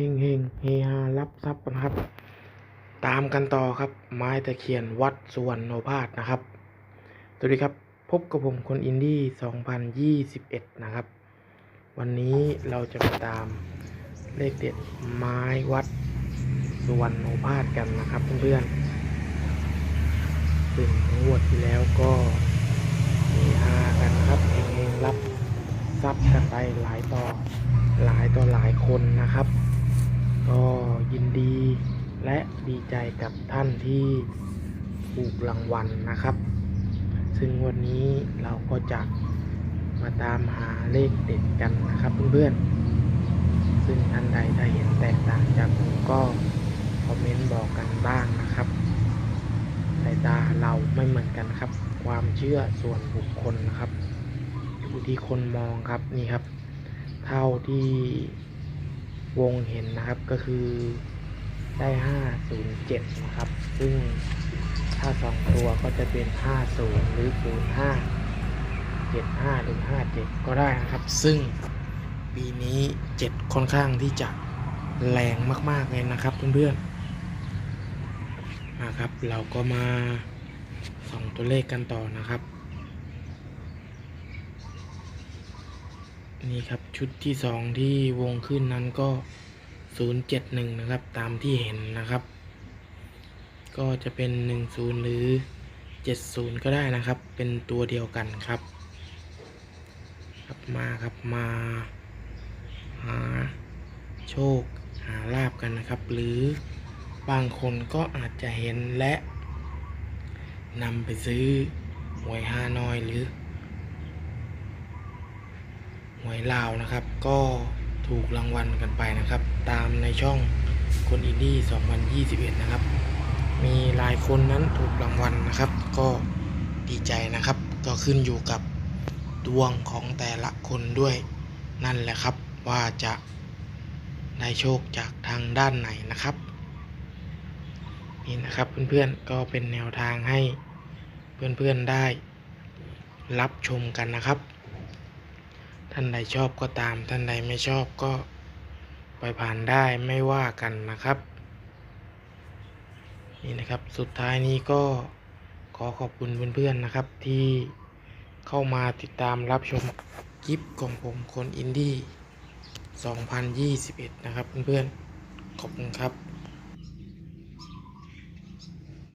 เฮงเฮงเฮฮารับทรัพย์นะครับ ตามกันต่อครับ ไม้ตะเคียนวัดสุวรรณโนภาสนะครับสวัสดีครับพบกับผมคนอินดี้2021 นะครับ วันนี้เราจะมาตามเลขเด็ดไม้วัดสุวรรณโนภาสกันนะครับเพื่อนๆซึ่งงวดที่แล้วก็เฮฮากันครับเฮงเฮงรับทรัพย์กันไปหลายต่อหลายต่อหลายคนนะครับ ก็ยินดีและดีใจกับท่านที่ถูกรางวัลนะครับ ซึ่งวันนี้เราก็จะมาตามหาเลขเด็ดกันนะครับเพื่อนๆ ซึ่งท่านใดถ้าเห็นแตกต่างจากผมก็คอมเมนต์บอกกันบ้างนะครับสายตาเราไม่เหมือนกันครับ ความเชื่อส่วนบุคคลนะครับ อยู่ที่คนมองครับนี่ครับ เท่าที่ วงเห็นนะครับก็คือได้ 507 นะครับ ซึ่งถ้า 2 ตัวก็จะเป็น 50 หรือ 05 75 หรือ 57 ก็ได้นะครับ ซึ่งปีนี้ 7 ค่อนข้างที่จะแรงมาก ๆ เลยนะครับเพื่อนๆนะครับ เราก็มาส่องตัวเลขกันต่อนะครับ นี่ครับชุดที่สองที่วงขึ้นนั้นก็071นะครับ ตามที่เห็นนะครับ ก็จะเป็น10หรือ70ก็ได้นะครับ เป็นตัวเดียวกันครับ ครับมาครับมาหาโชคหาลาบกันนะครับ หรือบางคนก็อาจจะเห็นและนำไปซื้อหวยฮานอยหรือ หวยลาวนะครับ ก็ถูกรางวัลกันไปนะครับ ตามในช่องคนอินดี้ 2021 นะครับ มีหลายคนนั้นถูกรางวัลนะครับ ก็ดีใจนะครับ ก็ขึ้นอยู่กับดวงของแต่ละคนด้วยนั่นแหละครับว่าจะได้โชคจากทางด้านไหนนะครับ นี่นะครับเพื่อนๆก็เป็นแนวทางให้เพื่อนๆได้รับชมกันนะครับ ท่านใดชอบก็ตาม ท่านใดไม่ชอบก็ปล่อยผ่านได้ไม่ว่ากันนะครับ นี่นะครับสุดท้ายนี้ก็ขอขอบคุณเพื่อนๆนะครับที่เข้ามาติดตามรับชมคลิปของผมคนอินดี้ 2021 นะครับเพื่อนๆขอบคุณครับ